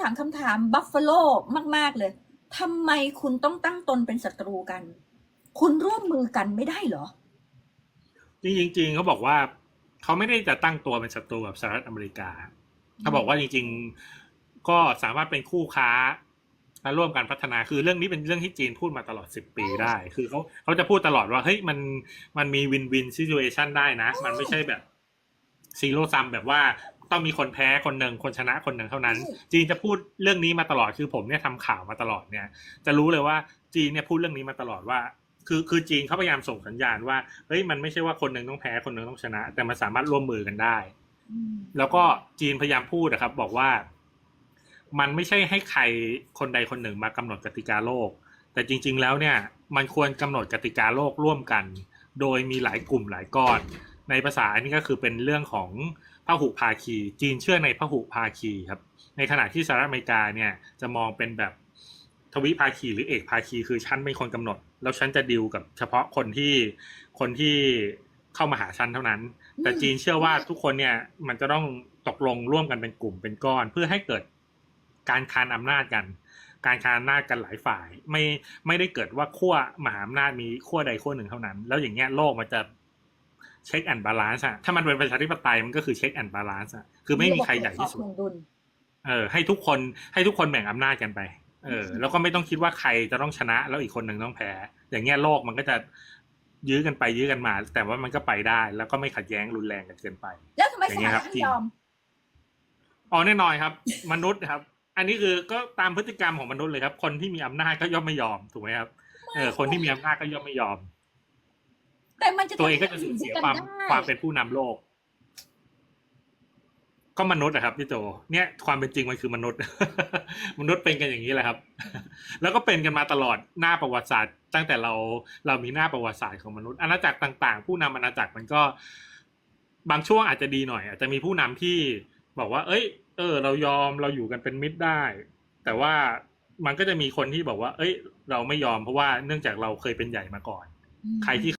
ถามคำถามบัฟฟาโลมาก ๆ เลยทำไมคุณต้องตั้งตนเป็นศัตรูกัน คุณร่วมมือกันไม่ได้เหรอ จริงๆเขาบอกว่า เขาไม่ได้จะตั้งตัวเป็นศัตรูกับสหรัฐอเมริกา เขาบอกว่าจริง ๆ ก็สามารถเป็นคู่ค้าและร่วมกันพัฒนาคือเรื่องนี้เป็นเรื่องที่จีนพูดมาตลอดสิบปีได้ คือเขาเขาจะพูดตลอดว่าเฮ้ยมันมันมีวินวินซิ t u เอชันได้นะ มันไม่ใช่แบบซีโร่ซัมแบบว่า ต้องมีคนแพ้คนหนึ่งคนชนะคนหนึ่งเท่านั้นใช่จีนจะพูดเรื่องนี้มาตลอดคือผมเนี่ยทำข่าวมาตลอดเนี่ย จะรู้เลยว่าจีนเนี่ยพูดเรื่องนี้มาตลอดว่า คือคือจีนเขาพยายามส่งสัญญาณว่าเฮ้ยมันไม่ใช่ว่าคนหนึ่งต้องแพ้คนหนึ่งต้องชนะ แต่มันสามารถร่วมมือกันได้อืมแล้วก็จีนพยายามพูดนะครับ บอกว่า มันไม่ใช่ให้ใครคนใดคนหนึ่งมากำหนดกติกาโลก แต่จริง ๆ แล้วเนี่ย มันควรกำหนดกติกาโลกร่วมกัน โดยมีหลายกลุ่มหลายก้อน ในภาษาอันนี้ก็คือเป็นเรื่องของพหุภาคี จีนเชื่อในพหุภาคีครับในขณะที่สหรัฐอเมริกาเนี่ยจะมองเป็นแบบทวิภาคีหรือเอกภาคีคือฉันเป็นคนกำหนด แล้วฉันจะดิวกับเฉพาะคนที่คนที่เข้ามาหาฉันเท่านั้น แต่จีนเชื่อว่าทุกคนเนี่ยมันจะต้องตกลงร่วมกันเป็นกลุ่มเป็นก้อน เพื่อให้เกิดการคานอำนาจกัน การคานอำนาจกันหลายฝ่าย ไม่ไม่ได้เกิดว่าขั้วมหาอำนาจมีขั้วใดขั้วหนึ่งเท่านั้น แล้วอย่างเงี้ยโลกมันจะ เช็คแอนด์บาลานซ์อะถ้ามันเป็นประชาธิปไตยมันก็คือเช็คแอนด์บาลานซ์อะคือไม่มีใครใหญ่ที่สุดระบบตรวจสอบถวงดุลเออ ให้ทุกคนให้ทุกคนแบ่งอำนาจกันไป เออ แล้วก็ไม่ต้องคิดว่าใครจะต้องชนะ แล้วอีกคนหนึ่งต้องแพ้ อย่างเงี้ยโลกมันก็จะยื้อกันไปยื้อกันมา แต่ว่ามันก็ไปได้ แล้วก็ไม่ขัดแย้งรุนแรงกันเกินไป แล้วทำไมอสย่างเงี้หยครัรับฐจริงยอมอ๋อแน่นอนครับ มนุษย์ครับ อันนี้คือก็ตามพฤติกรรมของมนุษย์เลยครับ คนที่มีอำนาจก็ย่อมไม่ยอมถูกไหมครับเออคนที่มีอำนาจก็ย่อมไม่ยอม แต่มันจะตัวเองก็ทำจะให้สูญเสียกันความได้ความเป็นผู้นำโลก ก็มนุษย์อะครับพี่โจเนี่ยความเป็นจริงมันคือมนุษย์ มนุษย์เป็นกันอย่างนี้แหละครับ แล้วก็เป็นกันมาตลอดหน้าประวัติศาสตร์ ตั้งแต่เราเรามีหน้าประวัติศาสตร์ของมนุษย์อาณาจักรต่าง ๆ ผู้นำอาณาจักรมันก็ บางช่วงอาจจะดีหน่อย อาจจะมีผู้นำที่บอกว่า เอ้ย เออ เรายอมเราอยู่กันเป็นมิตรได้ แต่ว่ามันก็จะมีคนที่บอกว่า เอ้ย เราไม่ยอมเพราะว่าเนื่องจากเราเคยเป็นใหญ่มาก่อนอืมใครที่